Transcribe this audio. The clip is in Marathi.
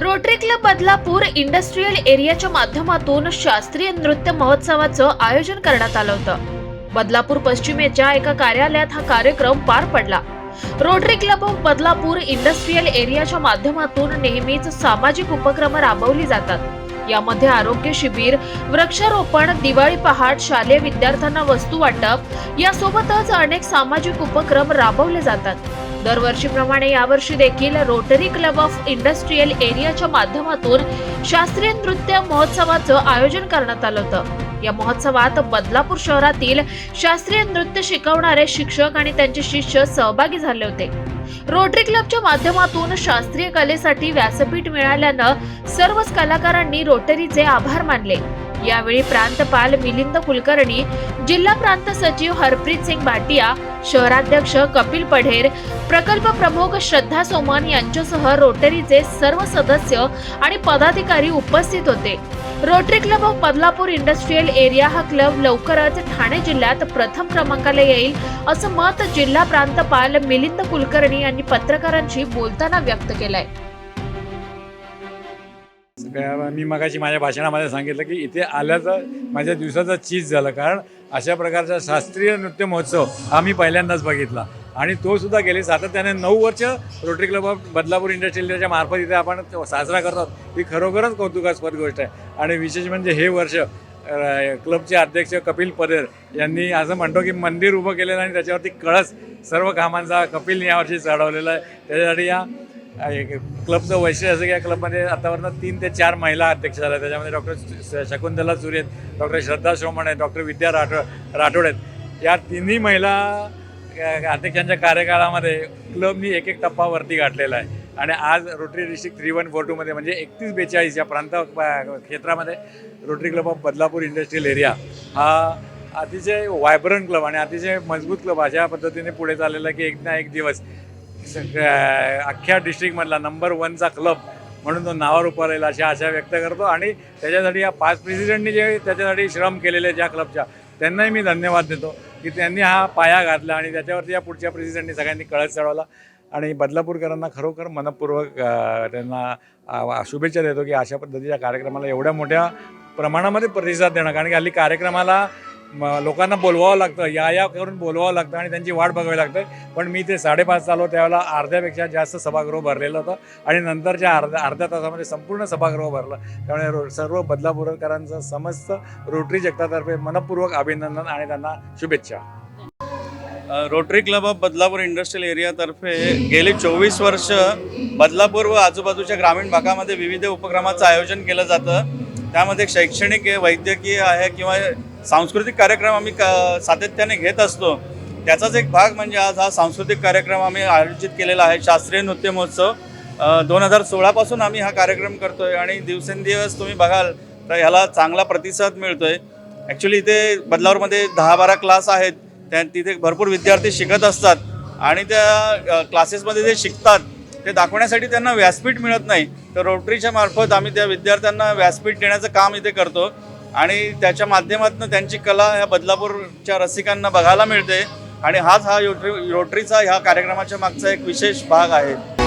क्लब बदलापूर इंडस्ट्रीयल एरियाच्या माध्यमातून शास्त्रीय नृत्य महोत्सवाचं आयोजन करण्यात आलं होतं. बदलापूर पश्चिमेच्या एका कार्यालयात हा कार्यक्रम पार पडला. Rotary Club of Badlapur industrial एरियाच्या माध्यमातून नेहमीच सामाजिक उपक्रम राबवली जातात. यामध्ये आरोग्य शिबिर वृक्षारोपण दिवाळी पहाट शालेय विद्यार्थ्यांना वस्तू वाटप यासोबतच अनेक सामाजिक उपक्रम राबवले जातात. दरवर्षीप्रमाणे यावर्षी देखील रोटरी क्लब ऑफ इंडस्ट्रीयल एरियाच्या माध्यमातून शास्त्रीय नृत्य महोत्सवाचं आयोजन करण्यात आलं होतं. या महोत्सवात बदलापूर शहरातील शास्त्रीय नृत्य शिकवणारे शिक्षक आणि त्यांचे शिष्य सहभागी झाले होते. रोटरी क्लबच्या माध्यमातून शास्त्रीय कलेसाठी व्यासपीठ मिळाल्यानं सर्वच कलाकारांनी रोटरीचे आभार मानले. यावेळी प्रांतपाल मिलिंद कुलकर्णी जिल्हा प्रांत सचिव हरप्रीत सिंग भाटिया शहराध्यक्ष कपिल पढेर प्रकल्प प्रमुख श्रद्धा सोमन यांच्यासह रोटरीचे सर्व सदस्य आणि पदाधिकारी उपस्थित होते. Rotary Club of Badlapur industrial area हा क्लब लवकरच ठाणे जिल्ह्यात प्रथम क्रमांकाला येईल असं मत जिल्हा प्रांतपाल मिलिंद कुलकर्णी यांनी पत्रकारांशी बोलताना व्यक्त केलंय. मी मगाशी माझ्या भाषणामध्ये सांगितलं की इथे आल्याचं माझ्या दिवसाचं चीज झालं. कारण अशा प्रकारचा शास्त्रीय नृत्य महोत्सव हा मी पहिल्यांदाच बघितला. आणि तो सुद्धा गेले सातत्याने नऊ वर्ष रोटरी क्लब ऑफ बदलापूर इंडस्ट्रियलच्या मार्फत इथे आपण साजरा करतात. ही खरोखरच कौतुकास्पद गोष्ट आहे. आणि विशेष म्हणजे हे वर्ष क्लबचे अध्यक्ष कपिल पदेर यांनी असं म्हणतो की मंदिर उभं केलेलं आणि त्याच्यावरती कळस सर्व कामांचा कपिलने यावर्षी चढवलेला आहे. त्याच्यासाठी या क्लबचं वैशिष्ट्य असं की या क्लबमध्ये आतापर्यंत तीन ते चार महिला अध्यक्ष झाल्या. त्याच्यामध्ये डॉक्टर शकुंतला सुरी आहेत डॉक्टर श्रद्धा श्रोमण आहेत डॉक्टर विद्या राठोड राठोड आहेत. या तिन्ही महिला अध्यक्षांच्या कार्यकाळामध्ये क्लबनी एक एक टप्पा वरती गाठलेला आहे. आणि आज Rotary district three one four टूमध्ये म्हणजे एकतीस बेचाळीस या प्रांत क्षेत्रामध्ये Rotary Club of Badlapur industrial area हा अतिशय व्हायब्रंट क्लब आणि अतिशय मजबूत क्लब अशा पद्धतीने पुढे चाललेला की एक ना एक दिवस अख्ख्या डिस्ट्रिक्टमधला नंबर वनचा क्लब म्हणून तो नावावर उभा राहील अशा आशा व्यक्त करतो. आणि त्याच्यासाठी या पाच प्रेसिडेंटनी जे त्याच्यासाठी श्रम केलेले ज्या क्लबच्या त्यांनाही मी धन्यवाद देतो की त्यांनी हा पाया घातला आणि त्याच्यावरती या पुढच्या प्रेसिडेंटनी सगळ्यांनी कळस चढवला. आणि बदलापूरकरांना खरोखर मनपूर्वक त्यांना शुभेच्छा देतो की अशा पद्धतीच्या कार्यक्रमाला एवढ्या मोठ्या प्रमाणामध्ये प्रतिसाद देणं. कारण की हल्ली कार्यक्रमाला म, लोकांना बोलवावं लागतं या या करून बोलवावं लागतं आणि त्यांची वाट बघावी लागते. पण मी ते साडेपाच चालू त्यावेळेला अर्ध्यापेक्षा जास्त सभागृह भरलेलं होतं आणि नंतरच्या अर्ध्या अर्ध्या तासामध्ये संपूर्ण सभागृह भरलं. त्यामुळे रो सर्व बदलापूरकरांचं समस्त रोटरी जगतातर्फे मनपूर्वक अभिनंदन आणि त्यांना शुभेच्छा. Rotary Club of Badlapur industrial एरियातर्फे गेली चोवीस वर्ष बदलापूर व आजूबाजूच्या ग्रामीण भागामध्ये विविध उपक्रमाचं आयोजन केलं जातं. त्यामध्ये शैक्षणिक आहे वैद्यकीय आहे किंवा सांस्कृतिक कार्यक्रम आम्ही क सातत्याने घेत असतो. त्याचाच एक भाग म्हणजे आज हा सांस्कृतिक कार्यक्रम आम्ही आयोजित केलेला आहे शास्त्रीय नृत्य महोत्सव. दोन हजार सोळापासून आम्ही हा कार्यक्रम करतो आहे आणि दिवसेंदिवस तुम्ही बघाल तर ह्याला चांगला प्रतिसाद मिळतो आहे ॲक्च्युली इथे बदलावरमध्ये दहा बारा क्लास आहेत. त्या तिथे भरपूर विद्यार्थी शिकत असतात आणि त्या क्लासेसमध्ये जे शिकतात ते दाखवण्यासाठी त्यांना व्यासपीठ मिळत नाही. तर रोटरीच्या मार्फत आम्ही त्या विद्यार्थ्यांना व्यासपीठ देण्याचं काम इथे करतो. आणि त्याच्या माध्यमातून त्यांची कला ह्या बदलापूरच्या रसिकांना बघायला मिळते. आणि हाच हा रोटरी रोटरीचा ह्या कार्यक्रमाच्या मागचा एक विशेष भाग आहे.